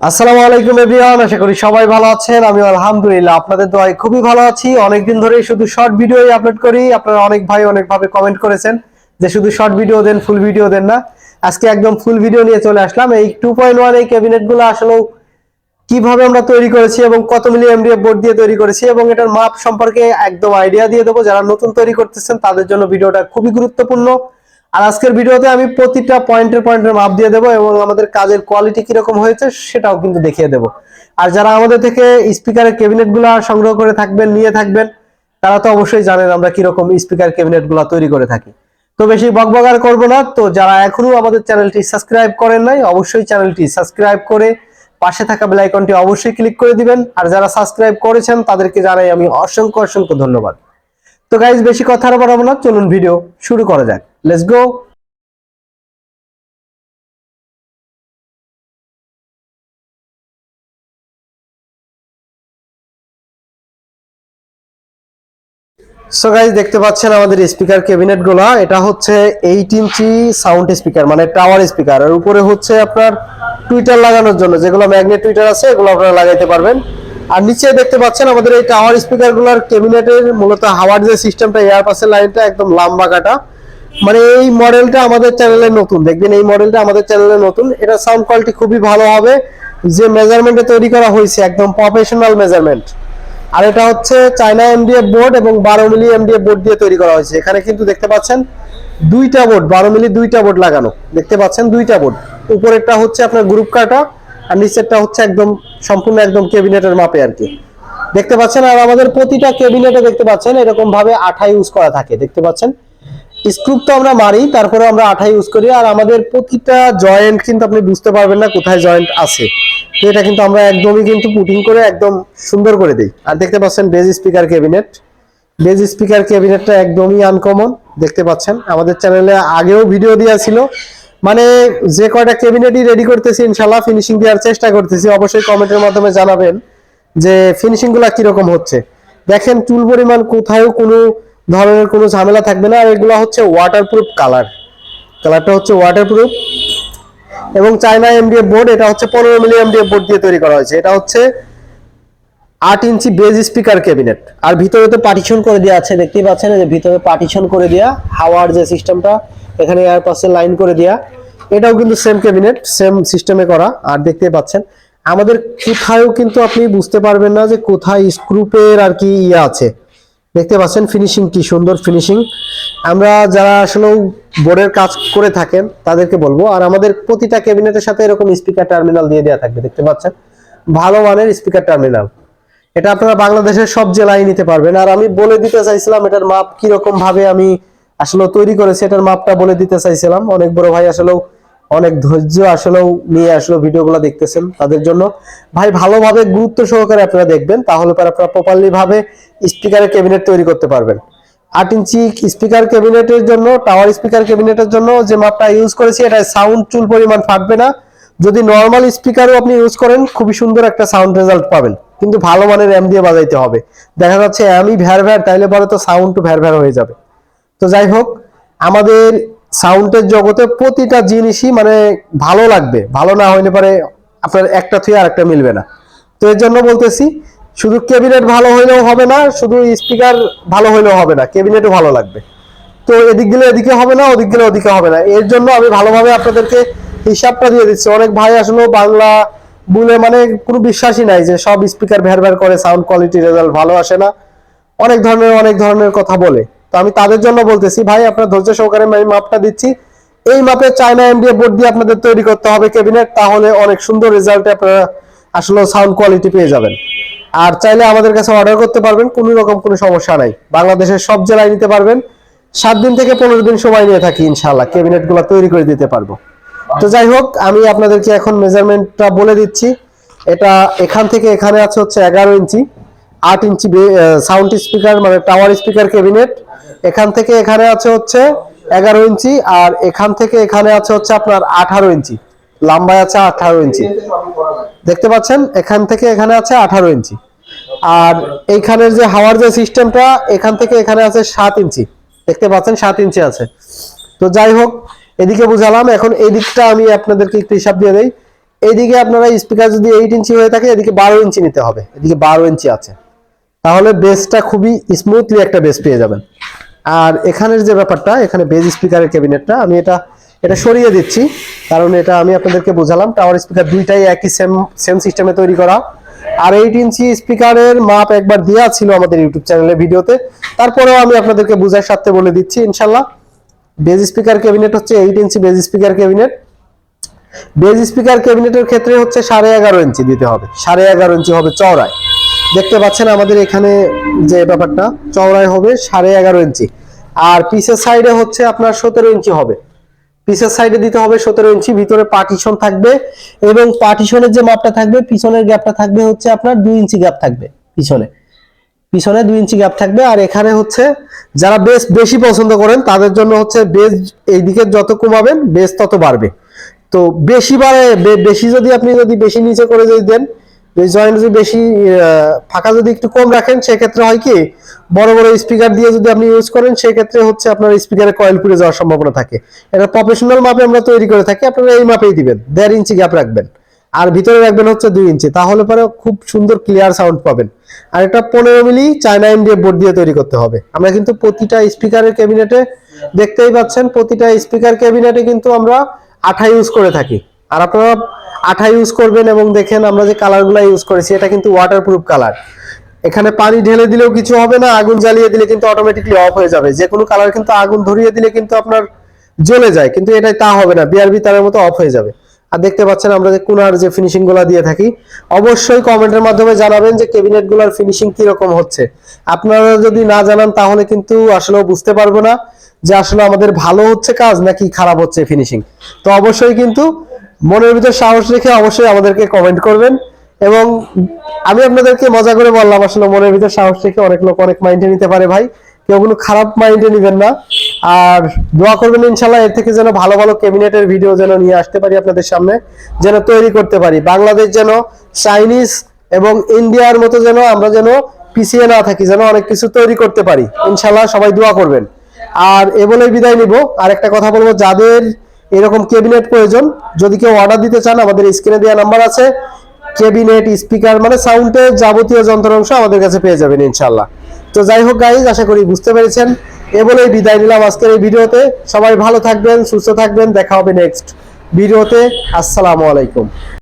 আসসালামু আলাইকুম, এভরিওয়ান। আশা করি সবাই ভালো আছেন। আমি আলহামদুলিল্লাহ আপনাদের দোয়ায় খুবই ভালো আছি। অনেকদিন ধরে শুধু শর্ট ভিডিওই আপলোড করি। আপনারা অনেক ভাই অনেক ভাবে কমেন্ট করেছেন যে শুধু শর্ট ভিডিও দেন ফুল ভিডিও দেন না। আজকে একদম ফুল ভিডিও নিয়ে চলে আসলাম। এই টু পয়েন্ট ওয়ান এই ক্যাবিনেটগুলো আসলে কীভাবে আমরা তৈরি করেছি এবং কত মিলি এমডিএফ বোর্ড দিয়ে তৈরি করেছি এবং এটার মাপ সম্পর্কে একদম আইডিয়া দিয়ে দেবো। যারা নতুন তৈরি করতেছেন, তাদের জন্য ভিডিওটা খুবই গুরুত্বপূর্ণ। আর আজকের ভিডিওতে আমি প্রতিটা পয়েন্টের পয়েন্টের মাপ দিয়ে দেবো এবং আমাদের কাজের কোয়ালিটি কীরকম হয়েছে সেটাও কিন্তু দেখিয়ে দেবো। আর যারা আমাদের থেকে স্পিকারের ক্যাবিনেটগুলা সংগ্রহ করে থাকবেন, নিয়ে থাকবেন, তারা তো অবশ্যই জানেন আমরা কীরকম স্পিকার ক্যাবিনেটগুলা তৈরি করে থাকি। তো বেশি বকবকার করব না, তো যারা এখনও আমাদের চ্যানেলটি সাবস্ক্রাইব করেন নাই, অবশ্যই চ্যানেলটি সাবস্ক্রাইব করে পাশে থাকা বেল আইকনটি অবশ্যই ক্লিক করে দিবেন। আর যারা সাবস্ক্রাইব করেছেন, তাদেরকে জানাই আমি অসংখ্য অসংখ্য ধন্যবাদ। তো গাইজ বেশি কথা আর বাড়াবো না, চলুন ভিডিও শুরু করা যাক। লেটস গো সো গাইজ দেখতে পাচ্ছেন আমাদের স্পিকার ক্যাবিনেটগুলা। এটা হচ্ছে এইট ইঞ্চি সাউন্ড স্পিকার মানে টাওয়ার স্পিকার আর উপরে হচ্ছে আপনার টুইটার লাগানোর জন্য। যেগুলো ম্যাগনেট টুইটার আছে, এগুলো আপনারা লাগাইতে পারবেন। আর নিচে দেখতে পাচ্ছেন আমাদের এই টাওয়ার স্পিকারগুলার ক্যাবিনেটের মূলত হাওয়ার যে সিস্টেমটা এয়ার পাসের লাইনটা একদম লম্বা কাটা। মানে এই মডেলটা আমাদের চ্যানেলে নতুন। দেখবেন এই মডেলটা আমাদের চ্যানেলে নতুন। এটা সাউন্ড কোয়ালিটি খুবই ভালো হবে। যে মেজারমেন্টে তৈরি করা হয়েছে, একদম প্রফেশনাল মেজারমেন্ট আর এটা হচ্ছে চায়না এমডিএফ বোর্ড এবং বারো মিলি এমডিএফ বোর্ড দিয়ে তৈরি করা হয়েছে। এখানে কিন্তু দেখতে পাচ্ছেন দুইটা বোর্ড বারো মিলি দুইটা বোর্ড লাগানো। দেখতে পাচ্ছেন দুইটা বোর্ড উপরেরটা হচ্ছে আপনার গ্রুপ কাটা আর নিচেরটা হচ্ছে একদম সম্পূর্ণ একদম ক্যাবিনেটের মাপে আর কি। দেখতে পাচ্ছেন, আর আমাদের প্রতিটা ক্যাবিনেটে দেখতে পাচ্ছেন এরকম ভাবে আঠা ইউজ করা থাকে। দেখতে পাচ্ছেন? স্ক্রুপ তো আমরা মারি তারপরে আমরা আঠা ইউজ করি। আর আমাদের প্রতিটা জয়েন্ট কিন্তু আপনি বুঝতে পারবেন না কোথায় জয়েন্ট আছে। তো এটা কিন্তু আমরা একদমই কিন্তু পুটিং করে একদম সুন্দর করে দিই। আর দেখতে পাচ্ছেন bass speaker cabinet bass speaker ক্যাবিনেটটা একদমই আনকমন দেখতে পাচ্ছেন। আমাদের চ্যানেলে আগেও ভিডিও দেওয়া ছিল। মানে যে কয়টা ক্যাবিনেটই রেডি করতেছি ইনশাল্লাহ ফিনিশিং দেওয়ার চেষ্টা করতেছি। অবশ্যই কমেন্টের মাধ্যমে জানাবেন যে ফিনিশিংগুলা কীরকম হচ্ছে। দেখেন চুল পরিমাণ কোথাও কোনো ধরনের কোনো ঝামেলা থাকবে না, আর এগুলো হচ্ছে ওয়াটারপ্রুফ কালার কালারটা হচ্ছে ওয়াটারপ্রুফ এবং চায়না এমডিএফ বোর্ড এটা হচ্ছে পনেরো মিলি এমডিএফ বোর্ড দিয়ে তৈরি করা হয়েছে। এটা হচ্ছে আট ইঞ্চি বেজ স্পিকার ক্যাবিনেট আর ভিতরে তো পার্টিশন করে দেওয়া আছে, দেখতেই পাচ্ছেন যে ভিতরে পার্টিশন করে দেওয়া, হাওয়ার যে সিস্টেমটা এখানে এয়ার পাশে লাইন করে দেওয়া। এটাও কিন্তু সেম ক্যাবিনেট সেম সিস্টেমে করা, আর দেখতে পাচ্ছেন। আমাদের কোথায়ও কিন্তু আপনি বুঝতে পারবেন না যে কোথায় স্ক্রুপের আর কি ইয়ে আছে। দেখতে পাচ্ছেন ফিনিশিং কি সুন্দর ফিনিশিং আমরা যারা আসলে বোর্ডের কাজ করে থাকেন, তাদেরকে বলব, আর আমাদের প্রতিটা ক্যাবিনেটের সাথে এরকম স্পিকার টার্মিনাল দিয়ে দেওয়া থাকবে, দেখতে পাচ্ছেন? ভালো মানের স্পিকার টার্মিনাল এটা আপনারা বাংলাদেশের সব জেলায় নিতে পারবেন, আর আমি বলে দিতে চাইছিলাম এটার মাপ কীরকম ভাবে আমি আসলে তৈরি করেছি, এটার মাপটা বলে দিতে চাইছিলাম। অনেক বড় ভাই আসলেও অনেক ধৈর্য আসলেও নিয়ে আসলে ভিডিওগুলো দেখতেছেন তাদের জন্য। ভাই, ভালোভাবে গুরুত্ব সহকারে আপনারা দেখবেন, তাহলে পরে আপনারা প্রপারলি ভাবে স্পিকারের ক্যাবিনেট তৈরি করতে পারবেন। আট ইঞ্চি স্পিকার ক্যাবিনেটের জন্য টাওয়ার স্পিকার ক্যাবিনেটের জন্য যে মাপটা ইউজ করেছি, এটা সাউন্ড চুল পরিমাণ ফাটবে না। যদি নর্মাল স্পিকারও আপনি ইউজ করেন, খুবই সুন্দর একটা সাউন্ড রেজাল্ট পাবেন। কিন্তু ভালো মানের এম দিয়ে বাজাইতে হবে। দেখা যাচ্ছে আমি ভ্যার ভ্যার, তাইলে পরে তো সাউন্ড ভ্যার ভ্যার হয়ে যাবে। তো যাই হোক, আমাদের সাউন্ডের জগতে প্রতিটা জিনিসই মানে ভালো লাগবে। ভালো না হইলে পরে আপনার একটা থেকে আরেকটা মিলবে না। তো এর জন্য বলতেছি, শুধু ক্যাবিনেট ভালো হইলেও হবে না, শুধু স্পিকার ভালো হইলেও হবে না, ক্যাবিনেটও ভালো লাগবে। তো এদিক গেলে এদিকে হবে না, ওদিক গেলে ওদিকে হবে না। এর জন্য আমি ভালোভাবে আপনাদেরকে হিসাবটা দিয়ে দিচ্ছি। অনেক ভাই আসলে বাংলা বলে মানে কোনো বিশ্বাসই নাই যে সব স্পিকার ভ্যার ভ্যার করে, সাউন্ড কোয়ালিটি রেজাল্ট ভালো আসে না। অনেক ধরনের অনেক ধরনের কথা বলে। তো আমি তাদের জন্য বলতেছি, ভাই, আপনার ধৈর্য সহকারে আমি মাপটা দিচ্ছি। এই মাপে চায়না এমডিএ বোর্ড দিয়ে আপনাদের তৈরি করতে হবে ক্যাবিনেট তাহলে অনেক সুন্দর রেজাল্ট আপনারা আসলে সাউন্ড কোয়ালিটি পেয়ে যাবেন। আর চাইলে আমাদের কাছে অর্ডার করতে পারবেন, কোনো রকম কোনো সমস্যা নাই। বাংলাদেশের সব জেলায় নিতে পারবেন। সাত দিন থেকে পনেরো দিন সময় নিয়ে থাকি ইনশাল্লাহ ক্যাবিনেটগুলো তৈরি করে দিতে পারব। তো যাই হোক, আমি আপনাদেরকে এখন মেজারমেন্টটা বলে দিচ্ছি। এটা এখান থেকে এখানে আছে হচ্ছে এগারো ইঞ্চি, আট ইঞ্চি সাউন্ড স্পিকার মানে টাওয়ার স্পিকার ক্যাবিনেট এখান থেকে এখানে আছে হচ্ছে এগারো ইঞ্চি আর এখান থেকে এখানে আছে হচ্ছে আপনার আঠারো ইঞ্চি। লম্বায় আছে আঠারো ইঞ্চি। দেখতে পাচ্ছেন? এখান থেকে এখানে আছে আঠারো ইঞ্চি। আর এইখানের যে হাওয়ার যে সিস্টেমটা, এখান থেকে এখানে আছে সাত ইঞ্চি। দেখতে পাচ্ছেন? সাত ইঞ্চি আছে। তো যাই হোক, এদিকে বুঝালাম। এখন এই দিকটা আমি আপনাদেরকে একটু হিসাব দিয়ে দেই। এইদিকে আপনারা স্পিকার যদি এইট ইঞ্চি হয়ে থাকে, এদিকে বারো ইঞ্চি নিতে হবে। এদিকে বারো ইঞ্চি আছে। তাহলে বেসটা খুবই স্মুথলি একটা বেস পেয়ে যাবেন। আর এখানের যে ব্যাপারটা, এখানে বেজ স্পিকারের ক্যাবিনেটটা, আমি এটা এটা সরিয়ে দিচ্ছি। কারণ এটা আমি আপনাদেরকে বোঝালাম টাওয়ার স্পিকার দুইটাই একই সেম সেম সিস্টেমে তৈরি করা। আর এইট ইঞ্চি স্পিকারের মাপ একবার দেওয়া ছিল আমাদের ইউটিউব চ্যানেলে ভিডিওতে। তারপরেও আমি আপনাদেরকে বোঝার সাথে বলে দিচ্ছি, ইনশাল্লাহ। বেজ স্পিকার ক্যাবিনেট হচ্ছে eight inch bass speaker cabinet bass speaker ক্যাবিনেটের ক্ষেত্রে হচ্ছে সাড়ে এগারো ইঞ্চি দিতে হবে। সাড়ে এগারো ইঞ্চি হবে চওড়ায়। দেখতে পাচ্ছেন আমাদের এখানে যে ব্যাপারটা, চওড়ায় হবে সাড়ে এগারো ইঞ্চি। আর পিসের সাইডে হচ্ছে আপনার সতেরো ইঞ্চি হবে। পিসের সাইডে দিতে হবে সতেরো ইঞ্চি, ভিতরে পার্টিশন থাকবে এবং পার্টিশনের যে মাপটা থাকবে, পিছনের গ্যাপটা থাকবে হচ্ছে আপনার দুই ইঞ্চি গ্যাপ থাকবে পিছনে। পিছনে দুই ইঞ্চি গ্যাপ থাকবে আর এখানে হচ্ছে যারা বেস বেশি পছন্দ করেন, তাদের জন্য হচ্ছে বেস এইদিকে যত কমাবেন বেস তত বাড়বে। তো বেশি বাড়ে বেশি যদি আপনি যদি বেশি নিচে করে যদি দেন জয়েন্ট যদি বেশি ফাঁকা যদি একটু কম রাখেন, সেক্ষেত্রে হয় কি, বড় বড় স্পিকার দিয়ে যদি আপনি ইউজ করেন, সেক্ষেত্রে হচ্ছে আপনার স্পিকারে কয়েল পুড়ে যাওয়ার সম্ভাবনা থাকে। এটা প্রফেশনাল মাপে আমরা তৈরি করে থাকি, আপনারা এই মাপেই দিবেন, দেড় ইঞ্চি গ্যাপ রাখবেন। আর ভিতরে রাখবেন হচ্ছে দুই ইঞ্চি, তাহলে পরে খুব সুন্দর ক্লিয়ার সাউন্ড পাবেন। আর এটা পনেরো মিলি চায়না ইন্ডিয়া বোর্ড দিয়ে তৈরি করতে হবে। আমরা কিন্তু প্রতিটা স্পিকারের ক্যাবিনেটে দেখতেই পাচ্ছেন, প্রতিটা স্পিকার ক্যাবিনেটে কিন্তু আমরা আঠা ইউজ করে থাকি। আর আপনারা আঠা ইউজ করবেন এবং দেখেন আমরা যে কালারগুলো ইউজ করেছি, এটা কিন্তু ওয়াটারপ্রুফ কালার এখানে পানি ঢেলে দিলেও কিছু হবে না, আগুন জ্বালিয়ে দিলে কিন্তু অটোমেটিকলি অফ হয়ে যাবে। যে কোনো কালার কিন্তু আগুন ধরিয়ে দিলে কিন্তু আপনার জ্বলে যায়, কিন্তু এটাই তা হবে না বিআরবি তারের মতো অফ হয়ে যাবে। আর দেখতে পাচ্ছেন আমরা যে কুনার যে ফিনিশিংগুলা দিয়ে থাকি, অবশ্যই কমেন্টের মাধ্যমে জানাবেন যে ক্যাবিনেটগুলার ফিনিশিং কীরকম হচ্ছে। আপনারা যদি না জানান, তাহলে কিন্তু আসলে বুঝতে পারব না যে আসলে আমাদের ভালো হচ্ছে কাজ নাকি খারাপ হচ্ছে ফিনিশিং তো অবশ্যই কিন্তু মনের ভিতর সাহস রেখে অবশ্যই আমাদেরকে কমেন্ট করবেন। এবং আমি আপনাদেরকে মজা করে বললাম, আসলে মনের ভিতর সাহস রেখে অনেক লোক অনেক মাইন্ডে নিতে পারে ভাই। কেউ কোনো খারাপ মাইন্ডে নেবেন না। আর দোয়া করবেন ইনশাল্লাহ এর থেকে যেন ভালো ভালো ক্যাবিনেটের ভিডিও যেন নিয়ে আসতে পারি আপনাদের সামনে, যেন তৈরি করতে পারি। বাংলাদেশ যেন চাইনিজ এবং ইন্ডিয়ার মতো যেন আমরা যেন পিছিয়ে না থাকি, যেন অনেক কিছু তৈরি করতে পারি। ইনশাল্লাহ সবাই দোয়া করবেন। আর এ বলেই বিদায় নিব। আর একটা কথা বলব, যাদের এরকম ক্যাবিনেট প্রয়োজন। যদি কেউ অর্ডার দিতে চান, আমাদের স্ক্রিনে দেওয়া নাম্বার আছে। ক্যাবিনেট স্পিকার মানে সাউন্ডের যাবতীয় যন্ত্রাংশ আমাদের কাছে পেয়ে যাবেন ইনশাল্লাহ তো যাই হোক গাইজ আশা করি বুঝতে পেরেছেন। এ বলেই বিদায় নিলাম আজকের এই ভিডিওতে। সবাই ভালো থাকবেন, সুস্থ থাকবেন। দেখা হবে নেক্সট ভিডিওতে। আসসালামু আলাইকুম।